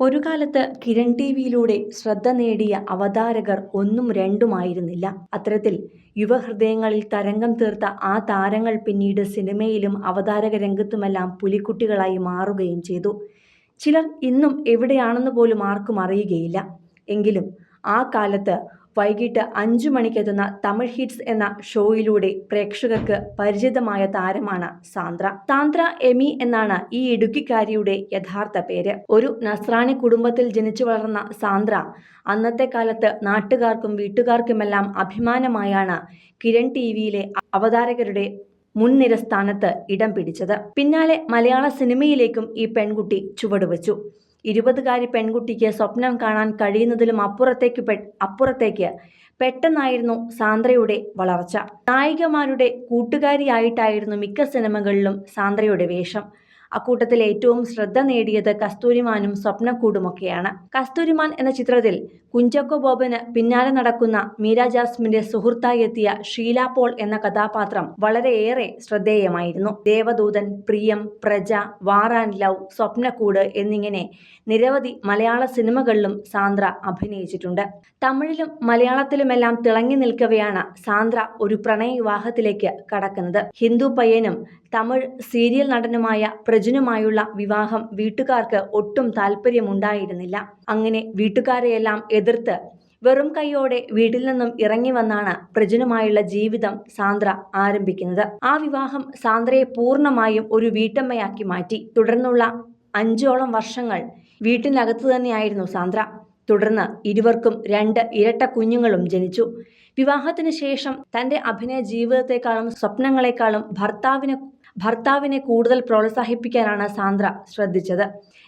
ഒരു കാലത്ത് കിരൺ ടി വിയിലൂടെ ശ്രദ്ധ നേടിയ അവതാരകർ ഒന്നും രണ്ടുമായിരുന്നില്ല. അത്തരത്തിൽ യുവഹൃദയങ്ങളിൽ തരംഗം തീർത്ത ആ താരങ്ങൾ പിന്നീട് സിനിമയിലും അവതാരക രംഗത്തുമെല്ലാം പുലിക്കുട്ടികളായി മാറുകയും ചെയ്തു. ചിലർ ഇന്നും എവിടെയാണെന്ന് പോലും ആർക്കും അറിയുകയില്ല. എങ്കിലും ആ കാലത്ത് വൈകിട്ട് അഞ്ചു മണിക്കെത്തുന്ന തമിഴ് ഹിറ്റ്സ് എന്ന ഷോയിലൂടെ പ്രേക്ഷകർക്ക് പരിചിതമായ താരമാണ് സാന്ദ്ര. സാന്ദ്ര എമി എന്നാണ് ഈ ഇടുക്കിക്കാരിയുടെ യഥാർത്ഥ പേര്. ഒരു നസ്രാണി കുടുംബത്തിൽ ജനിച്ചു വളർന്ന സാന്ദ്ര അന്നത്തെ കാലത്ത് നാട്ടുകാർക്കും വീട്ടുകാർക്കുമെല്ലാം അഭിമാനമായാണ് കിരൺ ടി വിയിലെ അവതാരകരുടെ മുൻനിര സ്ഥാനത്ത് ഇടം പിടിച്ചത്. പിന്നാലെ മലയാള സിനിമയിലേക്കും ഈ പെൺകുട്ടി ചുവടുവെച്ചു. ഇരുപതുകാരി പെൺകുട്ടിക്ക് സ്വപ്നം കാണാൻ കഴിയുന്നതിലും അപ്പുറത്തേക്ക് അപ്പുറത്തേക്ക് പെട്ടെന്നായിരുന്നു സാന്ദ്രയുടെ വളർച്ച. നായികമാരുടെ കൂട്ടുകാരിയായിട്ടായിരുന്നു മിക്ക സിനിമകളിലും സാന്ദ്രയുടെ വേഷം. അക്കൂട്ടത്തിൽ ഏറ്റവും ശ്രദ്ധ നേടിയത് കസ്തൂരിമാനും സ്വപ്നക്കൂടുമൊക്കെയാണ്. കസ്തൂരിമാൻ എന്ന ചിത്രത്തിൽ കുഞ്ചക്കോ ബോബന് പിന്നാലെ നടക്കുന്ന മീര ജാസ്മിന്റെ സുഹൃത്തായി എത്തിയ ഷീല പോൾ എന്ന കഥാപാത്രം വളരെയേറെ ശ്രദ്ധേയമായിരുന്നു. ദേവദൂതൻ പ്രിയം പ്രജ വാർ ആൻഡ് ലവ് സ്വപ്നക്കൂട് എന്നിങ്ങനെ നിരവധി മലയാള സിനിമകളിലും സാന്ദ്ര അഭിനയിച്ചിട്ടുണ്ട്. തമിഴിലും മലയാളത്തിലുമെല്ലാം തിളങ്ങി നിൽക്കവെയാണ് സാന്ദ്ര ഒരു പ്രണയ വിവാഹത്തിലേക്ക് കടക്കുന്നത്. ഹിന്ദു പയ്യനും തമിഴ് സീരിയൽ നടനുമായ പ്രജുനുമായുള്ള വിവാഹം വീട്ടുകാർക്ക് ഒട്ടും താല്പര്യമുണ്ടായിരുന്നില്ല അങ്ങനെ വീട്ടുകാരെയെല്ലാം എതിർത്ത് വെറും കൈയോടെ വീട്ടിൽ നിന്നും ഇറങ്ങി വന്നാണ് പ്രജുനുമായുള്ള ജീവിതം സാന്ദ്ര ആരംഭിക്കുന്നത്. ആ വിവാഹം സാന്ദ്രയെ പൂർണമായും ഒരു വീട്ടമ്മയാക്കി മാറ്റി. തുടർന്നുള്ള അഞ്ചോളം വർഷങ്ങൾ വീട്ടിനകത്ത് തന്നെയായിരുന്നു സാന്ദ്ര. തുടർന്ന് ഇരുവർക്കും രണ്ട് ഇരട്ട കുഞ്ഞുങ്ങളും ജനിച്ചു. വിവാഹത്തിന് ശേഷം തന്റെ അഭിനയ ജീവിതത്തെക്കാളും സ്വപ്നങ്ങളെക്കാളും ഭർത്താവിനെ ഭർത്താവിനെ കൂടുതൽ പ്രോത്സാഹിപ്പിക്കാനാണ് സാന്ദ്ര ശ്രദ്ധിച്ചത്.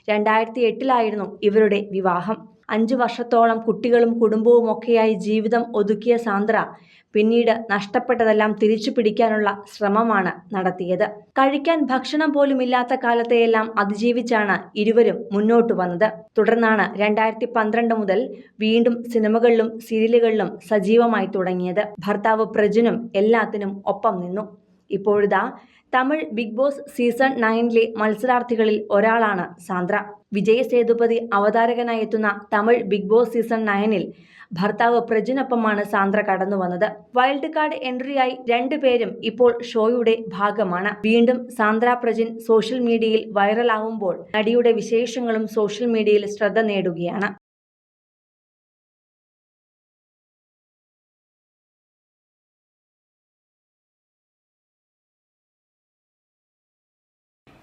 രണ്ടായിരത്തി എട്ടിലായിരുന്നു ഇവരുടെ വിവാഹം. അഞ്ചു വർഷത്തോളം കുട്ടികളും കുടുംബവും ഒക്കെയായി ജീവിതം ഒതുക്കിയ സാന്ദ്ര പിന്നീട് നഷ്ടപ്പെട്ടതെല്ലാം തിരിച്ചു പിടിക്കാനുള്ള ശ്രമമാണ് നടത്തിയത്. കഴിക്കാൻ ഭക്ഷണം പോലും ഇല്ലാത്ത കാലത്തെയെല്ലാം അതിജീവിച്ചാണ് ഇരുവരും മുന്നോട്ട് വന്നത്. തുടർന്നാണ് രണ്ടായിരത്തി പന്ത്രണ്ട് മുതൽ വീണ്ടും സിനിമകളിലും സീരിയലുകളിലും സജീവമായി തുടങ്ങിയത്. ഭർത്താവ് പ്രജുനും എല്ലാത്തിനും ഒപ്പം നിന്നു. ഇപ്പോഴിതാ തമിഴ് ബിഗ് ബോസ് സീസൺ നയനിലെ മത്സരാർത്ഥികളിൽ ഒരാളാണ് സാന്ദ്ര. വിജയ സേതുപതി അവതാരകനായി എത്തുന്ന തമിഴ് ബിഗ് ബോസ് സീസൺ നയനിൽ ഭർത്താവ് പ്രജിനൊപ്പമാണ് സാന്ദ്ര കടന്നു വന്നത്. വൈൽഡ് കാർഡ് എൻട്രിയായി രണ്ടുപേരും ഇപ്പോൾ ഷോയുടെ ഭാഗമാണ്. വീണ്ടും സാന്ദ്ര പ്രജിൻ സോഷ്യൽ മീഡിയയിൽ വൈറലാവുമ്പോൾ നടിയുടെ വിശേഷങ്ങളും സോഷ്യൽ മീഡിയയിൽ ശ്രദ്ധ നേടുകയാണ്.